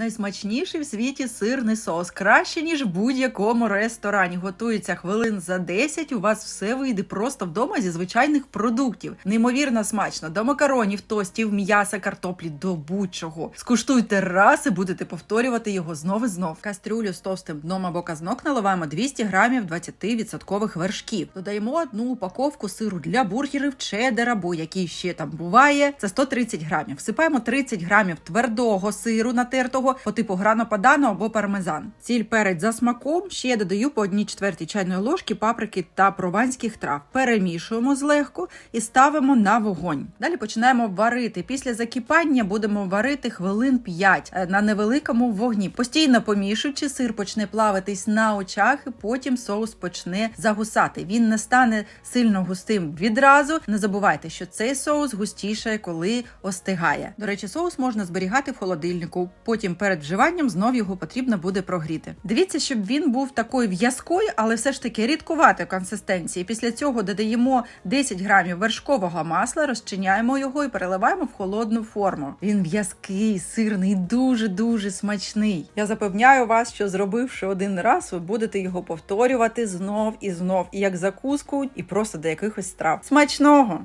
Найсмачніший в світі сирний соус, краще ніж в будь-якому ресторані. Готується хвилин за 10. У вас все вийде просто вдома зі звичайних продуктів. Неймовірно смачно до макаронів, тостів, м'яса, картоплі, до будь-чого. Скуштуйте раз і будете повторювати його знов і знов. Кастрюлю з товстим дном або казнок наливаємо 200 грамів 20% вершків. Додаємо одну упаковку сиру для бургерів, чеддер або який ще там буває. Це 130 грамів. Всипаємо 30 грамів твердого сиру натертого по типу грано падано або пармезан. Сіль перець за смаком. Ще додаю по одній четвертій чайної ложки паприки та прованських трав. Перемішуємо злегку і ставимо на вогонь. Далі починаємо варити. Після закипання будемо варити хвилин 5 е, на невеликому вогні. Постійно помішуючи, сир почне плавитись на очах, і потім соус почне загусати. Він не стане сильно густим відразу. Не забувайте, що цей соус густіше, коли остигає. До речі, соус можна зберігати в холодильнику. Потім перед вживанням знов його потрібно буде прогріти. Дивіться, щоб він був такою в'язкою, але все ж таки рідкуватої консистенції. Після цього додаємо 10 грамів вершкового масла, розчиняємо його і переливаємо в холодну форму. Він в'язкий, сирний, дуже дуже смачний. Я запевняю вас, що зробивши один раз, ви будете його повторювати знов і знов, і як закуску, і просто до якихось страв. Смачного!